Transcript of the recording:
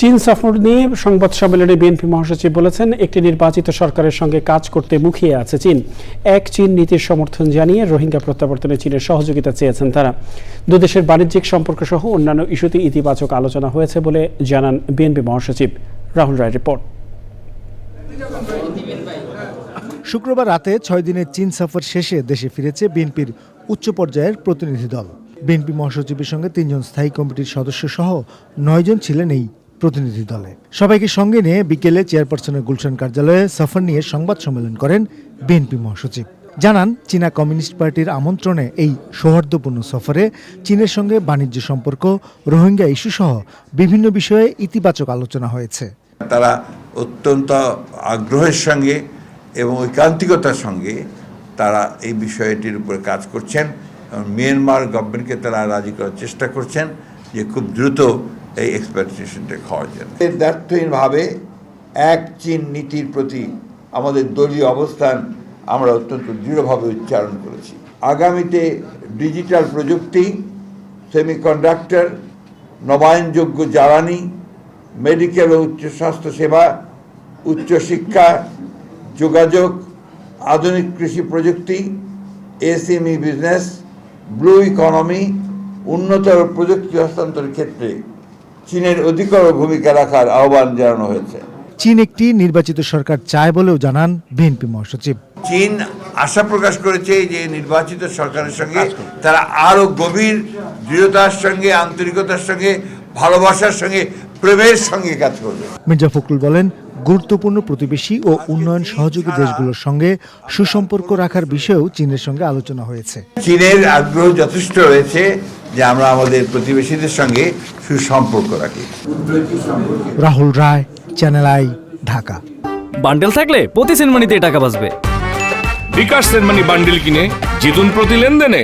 চীন সফর নিয়ে সংবাদ সম্মেলনে বিএনপি মহাসচিব বলেছেন, একটি নির্বাচিত সরকারের সঙ্গে কাজ করতে মুখিয়ে আছে চীন। এক চীন নীতির সমর্থন জানিয়ে রোহিঙ্গা প্রত্যাবর্তনে চীনের সহযোগিতা চেয়েছেন তারা। দুদেশের বাণিজ্যিক সম্পর্ক সহ অন্যান্য ইস্যুতে ইতিবাচক আলোচনা হয়েছে বলে জানান বিএনপি মহাসচিব রাহুল রায় রিপোর্ট। শুক্রবার রাতে ছয় দিনের চীন সফর শেষে দেশে ফিরেছে বিএনপির উচ্চ পর্যায়ের প্রতিনিধি দল। বিএনপি মহাসচিবের সঙ্গে তিনজন স্থায়ী কমিটির সদস্য সহ নয়জন ছিলেন এই প্রতিনিধি দলে। সবাইকে সঙ্গে নিয়ে বিকেলে চেয়ারপারসনের গুলশান কার্যালয়ে সফর নিয়ে সংবাদ সম্মেলন করেন বিএনপি মহাসচিব। জানান, চীনা কমিউনিস্ট পার্টির আমন্ত্রণে এই সৌহার্দ্যপূর্ণ সফরে চীনের সঙ্গে বাণিজ্য সম্পর্ক, রোহিঙ্গা ইস্যু সহ বিভিন্ন বিষয়ে ইতিবাচক আলোচনা হয়েছে। তারা অত্যন্ত আগ্রহের সঙ্গে এবং ঐকান্তিকতার সঙ্গে তারা এই বিষয়টির উপরে কাজ করছেন মিয়ানমার গভর্নমেন্টকে তারা রাজি করার চেষ্টা করছেন। যে খুব দ্রুত এই এক্সপেকটেশনটা খাওয়ার জন্য। দ্ব্যর্থহীনভাবে এক চীন নীতির প্রতি আমাদের দলীয় অবস্থান আমরা অত্যন্ত দৃঢ়ভাবে উচ্চারণ করেছি। আগামীতে ডিজিটাল প্রযুক্তি সেমিকন্ডাক্টর নবায়নযোগ্য জ্বালানি মেডিকেল ও উচ্চ স্বাস্থ্য সেবা উচ্চশিক্ষা যোগাযোগ, আধুনিক কৃষি প্রযুক্তি এসএমই বিজনেস ব্লু ইকোনমি উন্নতর প্রযুক্তি হস্তান্তরের ক্ষেত্রে চীনের অধিকতর ভূমিকা রাখার আহ্বান জানানো হয়েছে। চীন একটি নির্বাচিত সরকার চায় বলেও জানান বিএনপি মহাসচিব। চীন আশা প্রকাশ করেছে যে নির্বাচিত সরকারের সঙ্গে তারা আরও গভীর দৃঢ়তার সঙ্গে আন্তরিকতার সঙ্গে ভালোবাসার সঙ্গে প্রেমের সঙ্গে কাজ করবে। মির্জা ফখরুল বলেন গুরুত্বপূর্ণ প্রতিবেশী ও উন্নয়ন সহযোগী দেশগুলোর সঙ্গে সুসম্পর্ক রাখার বিষয়েও চীনের সঙ্গে আলোচনা হয়েছে। চীনের আগ্রহ যথেষ্ট রয়েছে। যে আমরা আমাদের প্রতিবেশীদের সঙ্গে সুসম্পর্ক রাখি। Rahul Roy Channel i Dhaka. Bundle থাকলে প্রতি সেনমানিতে টাকা বাঁচবে। বিকাশ সেনমানি বান্ডেল কিনে জিতুন প্রতি লেনদেনে।